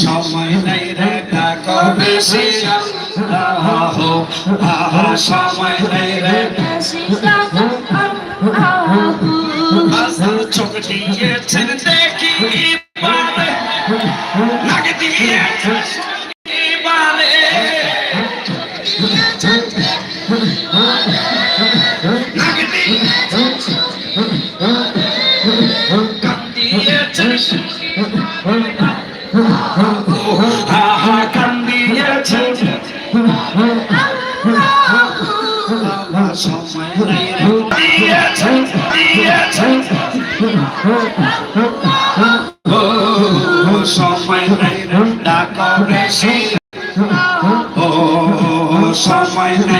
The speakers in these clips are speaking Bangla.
সময় নেই রে ডাকো বেশি আল্লাহ আহা সময় নেই রে চোখ দিয়েছেন দেখি এবারে নাকি সময় নেই রে রে ডাকো বেশি ও সময় নেই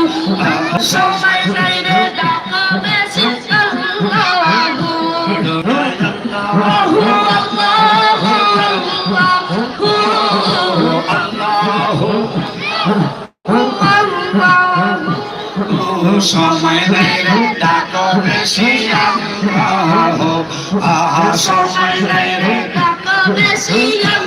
সময় নাই রে ডাকা বেশি সময় নেই রে ডাকো বেশি আল্লাহ সময় নেই রে আহা।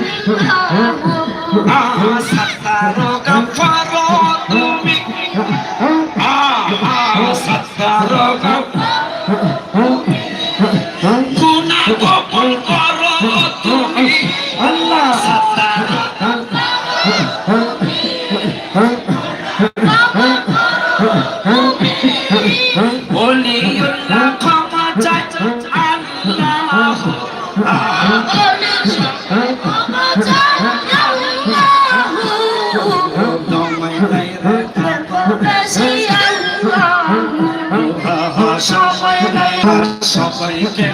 সবাইকে সবাইকে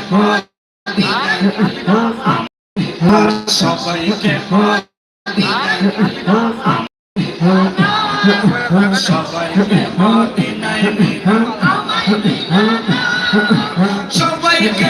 সবাইকে সবাইকে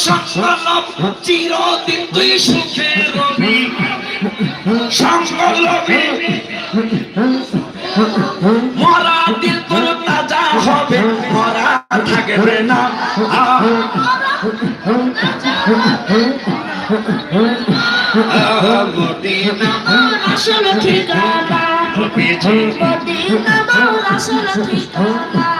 যেন সংকলপ চিরদিন তুই সুখে রবি। সংকলপে মরা দিল তোর তাজা হবে মরা থাকবে না। মদিনা আসল ঠিকানা। মদিনা আসল ঠিকানা।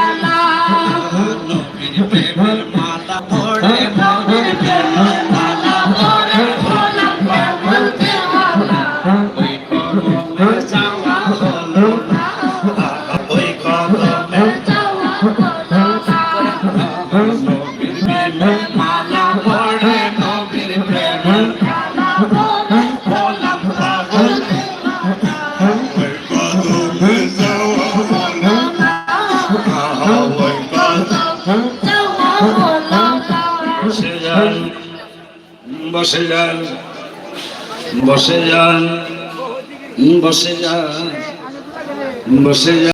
বসে যান বসে যান বসে যান বসে যান